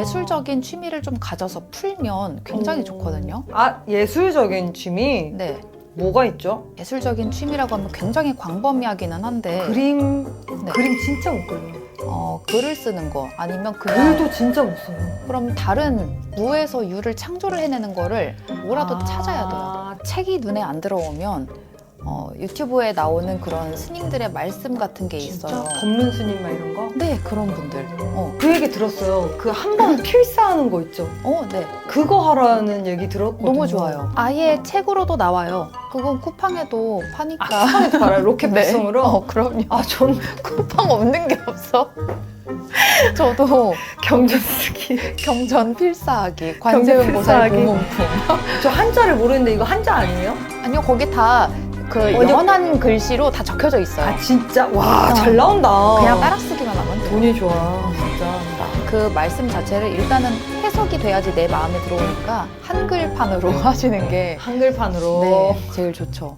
예술적인 취미를 좀 가져서 풀면 굉장히 오. 좋거든요. 아 예술적인 취미 네. 뭐가 있죠? 예술적인 취미라고 하면 굉장히 광범위하기는 한데 그림 네. 그림 진짜 못 그려요. 어, 글을 쓰는 거 아니면 그냥 글도 진짜 못 써요. 그럼 다른 무에서 유를 창조를 해내는 거를 뭐라도 아. 찾아야 돼요. 책이 눈에 안 들어오면 어, 유튜브에 나오는 그런 스님들의 말씀 같은 게 있어요. 법문 스님 막 이런 거. 네, 그런 분들. 어, 그 얘기 들었어요. 그 한 번 필사하는 거 있죠. 어, 네. 그거 하라는 얘기 들었거든요. 너무 좋아요. 아예 책으로도 나와요. 그건 쿠팡에도 파니까. 아, 쿠팡에서 팔아요? 로켓 네. 배송으로? 어, 그럼요. 아, 전 쿠팡 없는 게 없어. 저도 경전 쓰기. 경전 필사하기, 관세음 보살 필사하기. 고문품. 저 한자를 모르는데 이거 한자 아니에요? 아니요, 거기 다 그 어디- 연한 글씨로 다 적혀져 있어요. 아, 진짜? 와, 어. 잘 나온다. 그냥 따라 쓰기만 하면 돈이 좋아, 진짜. 그 말씀 자체를 일단은 해석이 돼야지 내 마음에 들어오니까 한글판으로 하시는 게 한글판으로. 네, 제일 좋죠.